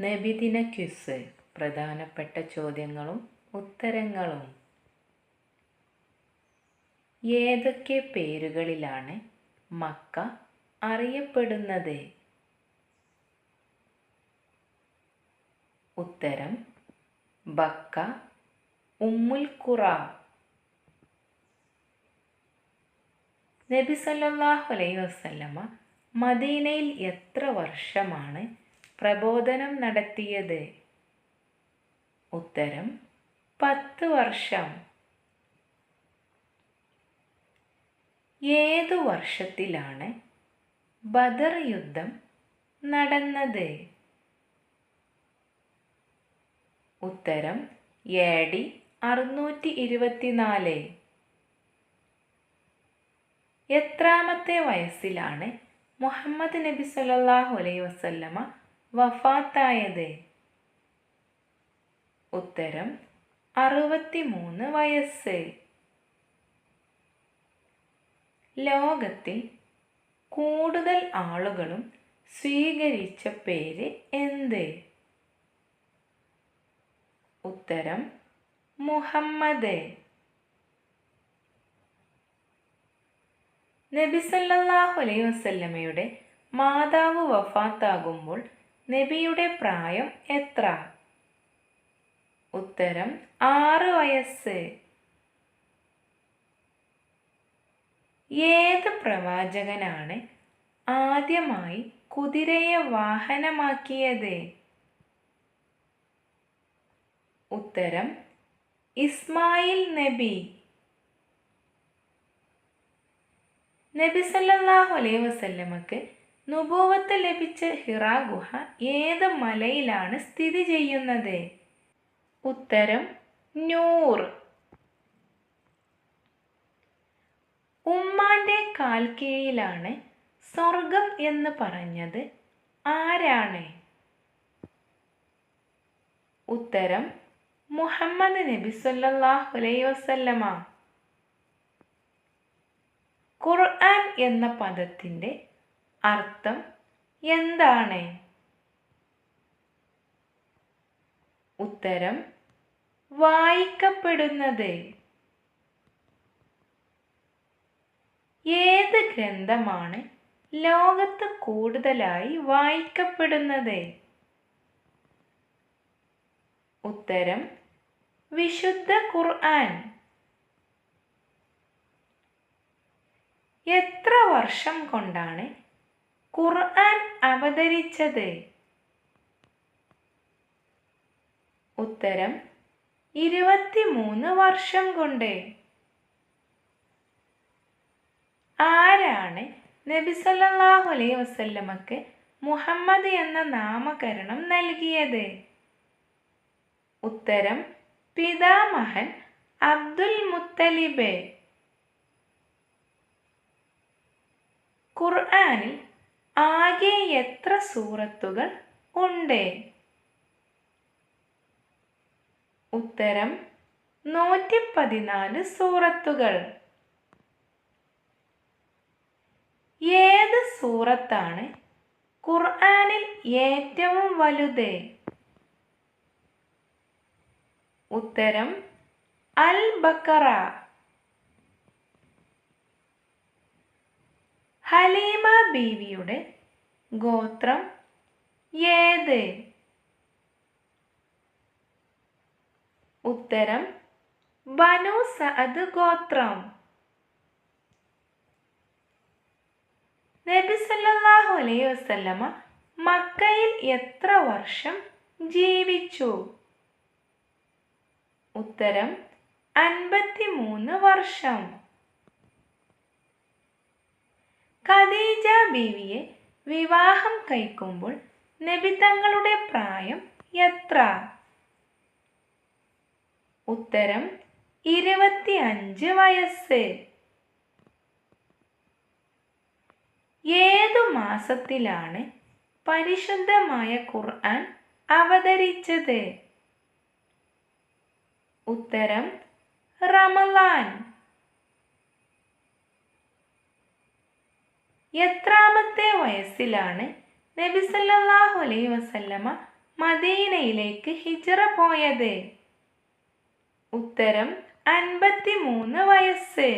നബിദിന quiz. പ്രധാനപ്പെട്ട ചോദ്യങ്ങളും ഉത്തരങ്ങളും. ഏതൊക്കെ പേരുകളിലാണ് മക്ക അറിയപ്പെടുന്നത്? ഉത്തരം ബക്ക ഉമ്മുൽ ഖുറ. നബി സല്ലല്ലാഹു അലൈഹി വസല്ലമ മദീനയിൽ എത്ര വർഷമാണ് പ്രബോധനം നടത്തിയത്. ഉത്തരം പത്ത് വർഷം. ഏതു വർഷത്തിലാണ് ബദർ യുദ്ധം നടന്നത്? ഉത്തരം എ ഡി അറുന്നൂറ്റി ഇരുപത്തിനാല് എത്രാമത്തെ വയസ്സിലാണ് മുഹമ്മദ് നബി സല്ലാഹു അലൈ വസല്ലമ വഫാത്തായത്. ഉത്തരം അറുപത്തിമൂന്ന് വയസ്സ്. ലോകത്തിൽ കൂടുതൽ ആളുകളും സ്വീകരിച്ച പേര് എന്ത്? ഉത്തരം മുഹമ്മദ്. നബി സല്ലല്ലാഹു അലൈഹി വസല്ലമയുടെ മാതാവ് വഫാത്താകുമ്പോൾ നബിയുടെ പ്രായം എത്ര? ഉത്തരം ആറ് വയസ്സ്. ഏത് പ്രവാചകനാണ് ആദ്യമായി കുതിരയെ വാഹനമാക്കിയത്? ഉത്തരം ഇസ്മായിൽ നബി. നബി സല്ലല്ലാഹു അലൈഹി വസല്ലമക്ക് നുബൂവത്ത് ലഭിച്ച ഹിറാ ഗുഹ ഏത് മലയിലാണ് സ്ഥിതി ചെയ്യുന്നത്? ഉത്തരം നൂർ. ഉമ്മാന്റെ കാൽക്കീഴിലാണ് സ്വർഗം എന്ന് പറഞ്ഞത് ആരാണ്? ഉത്തരം മുഹമ്മദ് നബി സല്ലാഹുലൈ വസല്ലമ. ഖുർആൻ എന്ന പദത്തിന്റെ അർത്ഥം എന്താണ്? ഉത്തരം വായിക്കപ്പെടുന്നത്. ഏത് ഗ്രന്ഥമാണ് ലോകത്ത് കൂടുതലായി വായിക്കപ്പെടുന്നത്? ഉത്തരം വിശുദ്ധ ഖുർആൻ. എത്ര വർഷം കൊണ്ടാണ് ഖുർആൻ അവതരിച്ചത്. ഉത്തരം ഇരുപത്തിമൂന്ന് വർഷം കൊണ്ട്. ആരാണ് നബി സല്ലല്ലാഹു അലൈഹി വസല്ലമക്ക് മുഹമ്മദ് എന്ന നാമകരണം നൽകിയത്? ഉത്തരം പിതാമഹൻ അബ്ദുൽ മുത്തലിബ്. ഖുർആനിൽ ആകെ എത്ര സൂറത്തുകൾ ഉണ്ട്? ഉത്തരം നൂറ്റി പതിനാല് സൂറത്തുകൾ. ഏത് സൂറത്താണ് ഖുർആനിൽ ഏറ്റവും വലുത്? ഉത്തരം അൽ ബക്കറ. ഹലീമ ബീവിയുടെ ഗോത്രം ഏത്? ഉത്തരം ബനു സഅദ് ഗോത്രം. നബി സല്ലല്ലാഹു അലൈഹി വസല്ലമ മക്കയിൽ എത്ര വർഷം ജീവിച്ചു? ഉത്തരം അൻപത്തിമൂന്ന് വർഷം. ഖദീജ ബീവിയെ വിവാഹം കഴിക്കുമ്പോൾ നബി തങ്ങളുടെ പ്രായം എത്ര? ഉത്തരം ഇരുപത്തി അഞ്ച് വയസ്സ്. ഏതു മാസത്തിലാണ് പരിശുദ്ധമായ ഖുർആൻ അവതരിച്ചത്? ഉത്തരം റമലാൻ എത്രാമത്തെ വയസ്സിലാണ് നബി സല്ലല്ലാഹു അലൈഹി വസല്ലമ മദീനയിലേക്ക് ഹിജറ പോയത്? ഉത്തരം അൻപത്തി മൂന്ന് വയസ്സ്.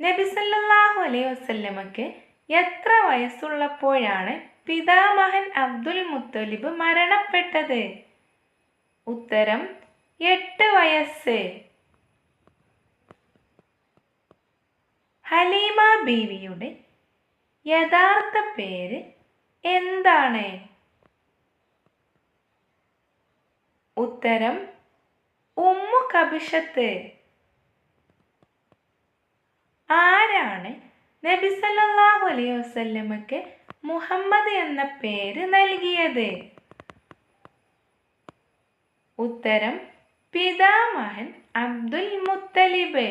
നബി സല്ലല്ലാഹു അലൈഹി വസല്ലമക്ക് എത്ര വയസ്സുള്ളപ്പോഴാണ് പിതാമഹൻ അബ്ദുൽ മുത്തലിബ് മരണപ്പെട്ടത്? ഉത്തരം എട്ട് വയസ്സ്. ഹലീമ ബീവിയുടെ യഥാർത്ഥ പേര് എന്താണ്? ഉത്തരം ഉമ്മു കബിഷത്ത്. ആരാണ് നബി സല്ലല്ലാഹു അലൈഹി വസല്ലമക്ക് മുഹമ്മദ് എന്ന പേര് നൽകിയത്? ഉത്തരം പിതാമഹൻ അബ്ദുൽ മുത്തലിബ്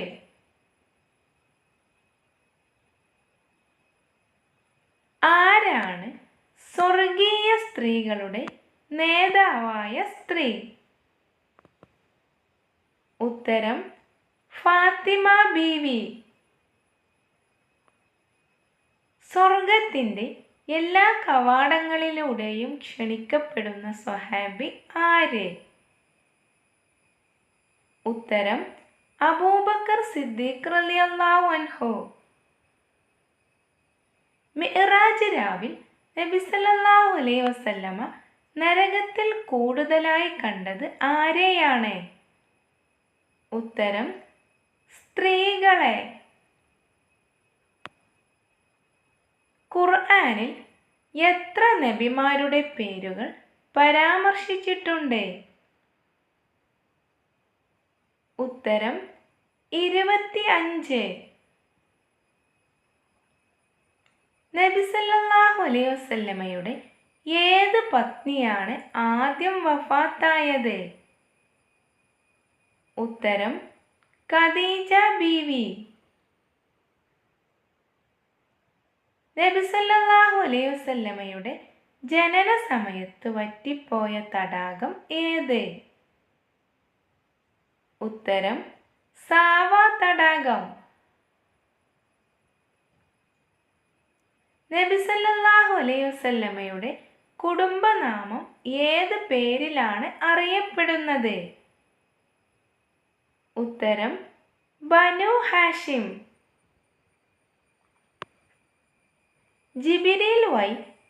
ആരാണ് സ്വർഗീയ സ്ത്രീകളുടെ നേതാവായ സ്ത്രീ. ഉത്തരം ഫാത്തിമ ബീവി. സ്വർഗത്തിന്റെ എല്ലാ കവാടങ്ങളിലൂടെയും ക്ഷണിക്കപ്പെടുന്ന സ്വഹാബി ആര്? ഉത്തരം അബൂബക്കർ സിദ്ദീഖ് റളിയല്ലാഹു അൻഹു. മിഅ്റാജ് രാവിൽ നബി സല്ലല്ലാഹു അലൈഹി വസല്ലമ നരകത്തിൽ കൂടുതലായി കണ്ടത് ആരെയാണ്? ഉത്തരം സ്ത്രീകളെ. ഖുർആനിൽ എത്ര നബിമാരുടെ പേരുകൾ പരാമർശിച്ചിട്ടുണ്ട്? ഉത്തരം ഇരുപത്തി അഞ്ച് നബി സല്ലല്ലാഹു അലൈഹി വസല്ലമയുടെ ഏത് പത്നിയാണ് ആദ്യം വഫാത്തായത്? ഉത്തരം ഖദീജ ബീവി. നബി സല്ലല്ലാഹു അലൈഹി വസല്ലമയുടെ ജനന സമയത്ത് വറ്റിപ്പോയ തടാകം ഏത്? ഉത്തരം സാവാ തടാകം. നബി സല്ലല്ലാഹു അലൈഹി വസല്ലമയുടെ കുടുംബനാമം ഏത് പേരിലാണ് അറിയപ്പെടുന്നത്? ഉത്തരം ബനു ഹാഷിം. ജിബിരിൽ വൈ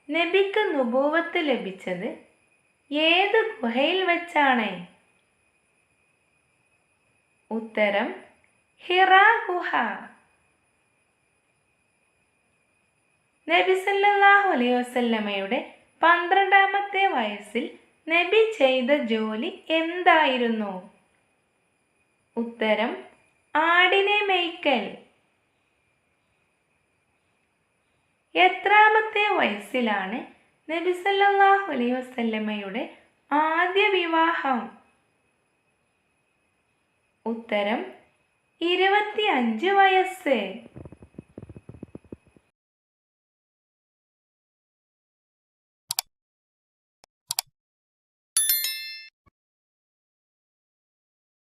നബിക്ക് നുപൂവത്ത് ലഭിച്ചത് ഏത് ഗുഹയിൽ വെച്ചാണ്? ഉത്തരം ഹിറ ഗുഹ. നബി സല്ലല്ലാഹു അലൈഹി വസല്ലമയുടെ പന്ത്രണ്ടാമത്തെ വയസ്സിൽ നബി ചെയ്ത ജോലി എന്തായിരുന്നു? ഉത്തരം ആടിനെ മേയ്ക്കൽ. എത്രാമത്തെ വയസ്സിലാണ് നബി സല്ലല്ലാഹു അലൈഹി വസല്ലമയുടെ ആദ്യ വിവാഹം? ഉത്തരം ഇരുപത്തി അഞ്ച് വയസ്സ്.